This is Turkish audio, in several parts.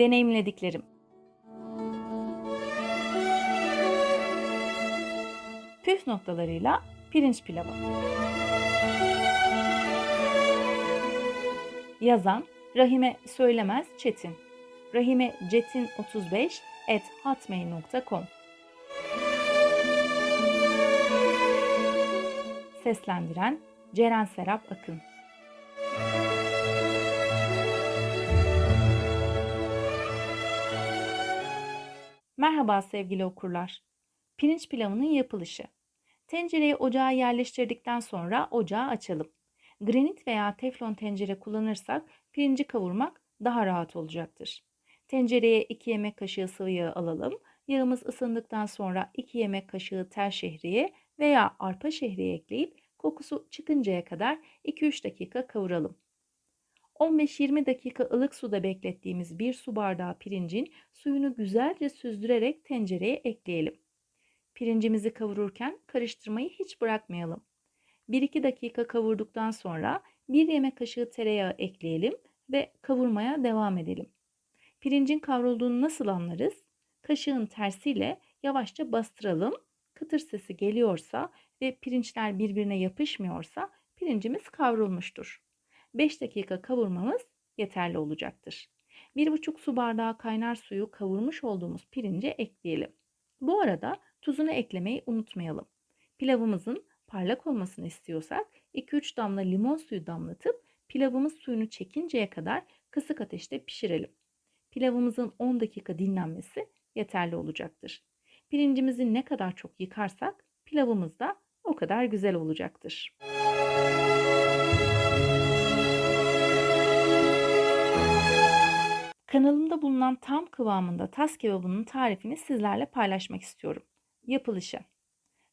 Deneyimlediklerim. Püf noktalarıyla pirinç pilavı. Yazan Rahime Söylemez Çetin. Rahime Cetin 35 et hotmail.com Seslendiren Ceren Serap Akın Merhaba sevgili okurlar. Pirinç pilavının yapılışı. Tencereyi ocağa yerleştirdikten sonra ocağı açalım. Granit veya teflon tencere kullanırsak pirinci kavurmak daha rahat olacaktır. Tencereye 2 yemek kaşığı sıvı yağ alalım. Yağımız ısındıktan sonra 2 yemek kaşığı tel şehriye veya arpa şehriye ekleyip kokusu çıkıncaya kadar 2-3 dakika kavuralım. 15-20 dakika ılık suda beklettiğimiz bir su bardağı pirincin suyunu güzelce süzdürerek tencereye ekleyelim. Pirincimizi kavururken karıştırmayı hiç bırakmayalım. 1-2 dakika kavurduktan sonra 1 yemek kaşığı tereyağı ekleyelim ve kavurmaya devam edelim. Pirincin kavrulduğunu nasıl anlarız? Kaşığın tersiyle yavaşça bastıralım. Kıtır sesi geliyorsa ve pirinçler birbirine yapışmıyorsa pirincimiz kavrulmuştur. 5 dakika kavurmamız yeterli olacaktır. 1,5 su bardağı kaynar suyu kavurmuş olduğumuz pirince ekleyelim. Bu arada tuzunu eklemeyi unutmayalım. Pilavımızın parlak olmasını istiyorsak 2-3 damla limon suyu damlatıp pilavımız suyunu çekinceye kadar kısık ateşte pişirelim. Pilavımızın 10 dakika dinlenmesi yeterli olacaktır. Pirincimizi ne kadar çok yıkarsak pilavımız da o kadar güzel olacaktır. Kanalımda bulunan tam kıvamında tas kebabının tarifini sizlerle paylaşmak istiyorum. Yapılışı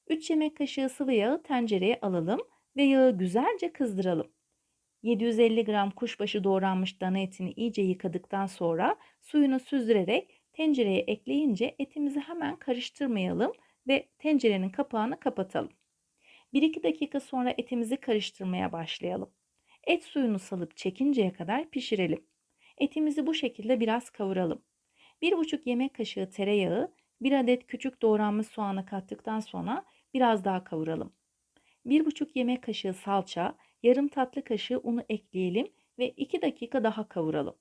3 yemek kaşığı sıvı yağı tencereye alalım ve yağı güzelce kızdıralım. 750 gram kuşbaşı doğranmış dana etini iyice yıkadıktan sonra suyunu süzdürerek tencereye ekleyince etimizi hemen karıştırmayalım ve tencerenin kapağını kapatalım. 1-2 dakika sonra etimizi karıştırmaya başlayalım. Et suyunu salıp çekinceye kadar pişirelim. Etimizi bu şekilde biraz kavuralım. 1,5 yemek kaşığı tereyağı, 1 adet küçük doğranmış soğanı kattıktan sonra biraz daha kavuralım. 1,5 yemek kaşığı salça, yarım tatlı kaşığı unu ekleyelim ve 2 dakika daha kavuralım.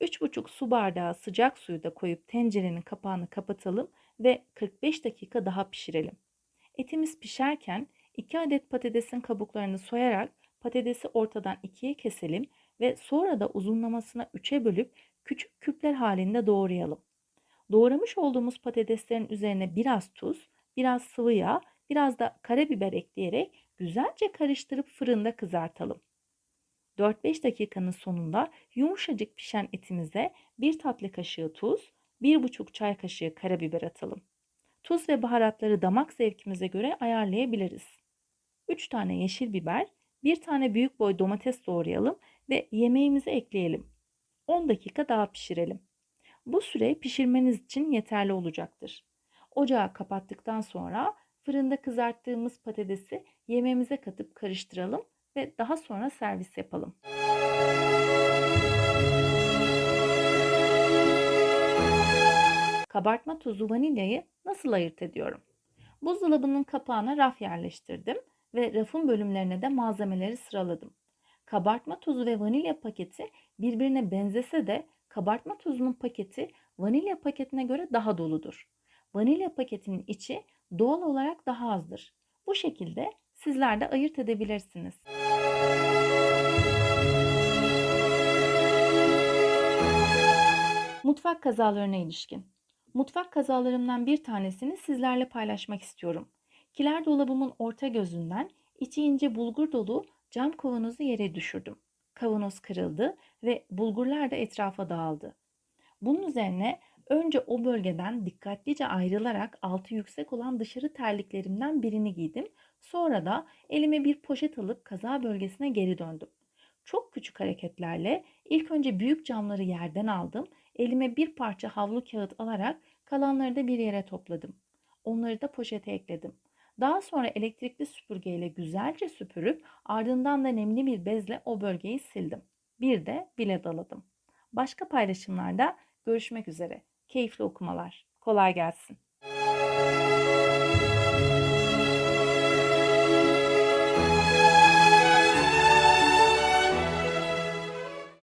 3,5 su bardağı sıcak suyu da koyup tencerenin kapağını kapatalım ve 45 dakika daha pişirelim. Etimiz pişerken 2 adet patatesin kabuklarını soyarak patatesi ortadan ikiye keselim ve sonra da uzunlamasına 3'e bölüp küçük küpler halinde doğrayalım. Doğramış olduğumuz patateslerin üzerine biraz tuz, biraz sıvı yağ, biraz da karabiber ekleyerek güzelce karıştırıp fırında kızartalım. 4-5 dakikanın sonunda yumuşacık pişen etimize 1 tatlı kaşığı tuz, 1,5 çay kaşığı karabiber atalım. Tuz ve baharatları damak zevkimize göre ayarlayabiliriz. 3 tane yeşil biber, 1 tane büyük boy domates doğrayalım ve yemeğimizi ekleyelim. 10 dakika daha pişirelim. Bu süre pişirmeniz için yeterli olacaktır. Ocağı kapattıktan sonra fırında kızarttığımız patatesi yemeğimize katıp karıştıralım ve daha sonra servis yapalım. Kabartma tozu vanilyayı nasıl ayırt ediyorum? Buzdolabının kapağına raf yerleştirdim ve rafın bölümlerine de malzemeleri sıraladım. Kabartma tozu ve vanilya paketi birbirine benzese de kabartma tozunun paketi vanilya paketine göre daha doludur. Vanilya paketinin içi doğal olarak daha azdır. Bu şekilde sizler de ayırt edebilirsiniz. Mutfak kazalarına ilişkin. Mutfak kazalarımdan bir tanesini sizlerle paylaşmak istiyorum. Kiler dolabımın orta gözünden içi ince bulgur dolu cam kavanozu yere düşürdüm. Kavanoz kırıldı ve bulgurlar da etrafa dağıldı. Bunun üzerine önce o bölgeden dikkatlice ayrılarak altı yüksek olan dışarı terliklerimden birini giydim. Sonra da elime bir poşet alıp kaza bölgesine geri döndüm. Çok küçük hareketlerle ilk önce büyük camları yerden aldım. Elime bir parça havlu kağıt alarak kalanları da bir yere topladım. Onları da poşete ekledim. Daha sonra elektrikli süpürgeyle güzelce süpürüp ardından da nemli bir bezle o bölgeyi sildim. Bir de bile daladım. Başka paylaşımlarda Görüşmek üzere. Keyifli okumalar. Kolay gelsin.